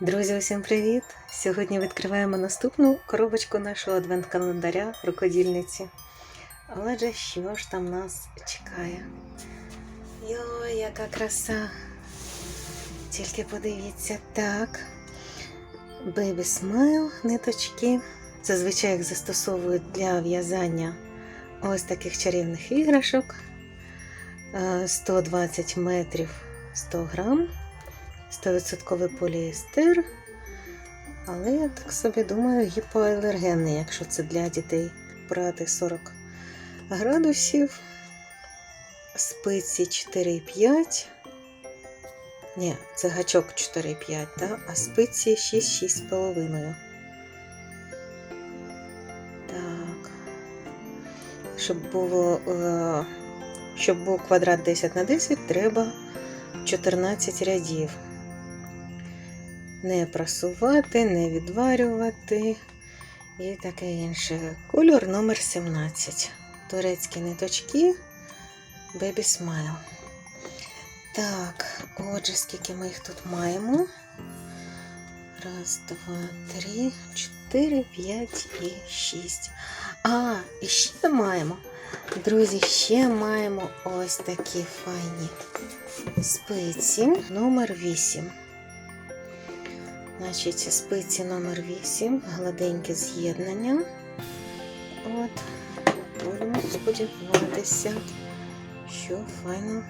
Друзі, усім привіт! Сьогодні відкриваємо наступну коробочку нашого адвент-календаря рукодільниці. Але же що ж там нас чекає? Йой, яка краса! Тільки подивіться так. Baby Smile ниточки. Зазвичай їх застосовують для в'язання ось таких чарівних іграшок. Е, 120 метрів 100 грам. 100% поліестер. Але я так собі думаю, гіпоалергенний, якщо це для дітей брати 40 градусів. Спиці 4,5. Ні, це гачок 4,5, да? а спиці 6-6,5. Так. Щоб було, е, щоб був квадрат 10 на 10, треба 14 рядів. Не прасувати, не відварювати і таке інше. Кольор номер 17. Турецькі ниточки Baby Smile. Так, отже, скільки ми їх тут маємо. Раз, два, три, чотири, п'ять і шість. А, і ще маємо. Друзі, ще маємо ось такі файні спиці номер 8. Значить, спиці номер 8, гладеньке з'єднання. От, будемо сподіватися, що файно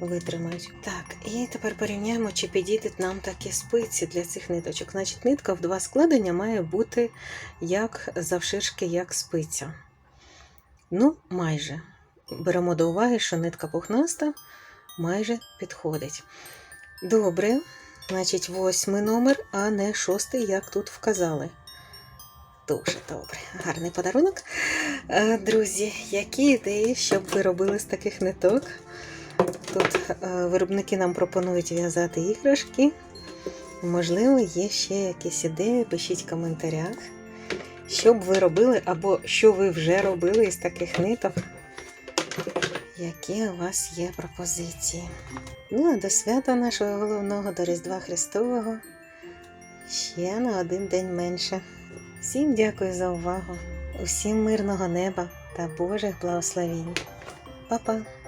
витримають. Так, і тепер порівняємо, чи підійдуть нам такі спиці для цих ниточок. Значить, нитка в два складення має бути як завширшки, як спиця. Ну, майже. Беремо до уваги, що нитка пухнаста майже підходить. Добре, значить, восьмий номер, а не шостий, як тут вказали. Дуже добре, гарний подарунок. Е, Друзі, які ідеї, щоб ви робили з таких ниток? Тут е, виробники нам пропонують в'язати іграшки. Можливо, є ще якісь ідеї, пишіть в коментарях. Що б ви робили, або що ви вже робили із таких ниток, які у вас є пропозиції. Ну, а до свята нашого головного, до Різдва Христового, ще на один день менше. Всім дякую за увагу, усім мирного неба та Божих благословень. Па-па!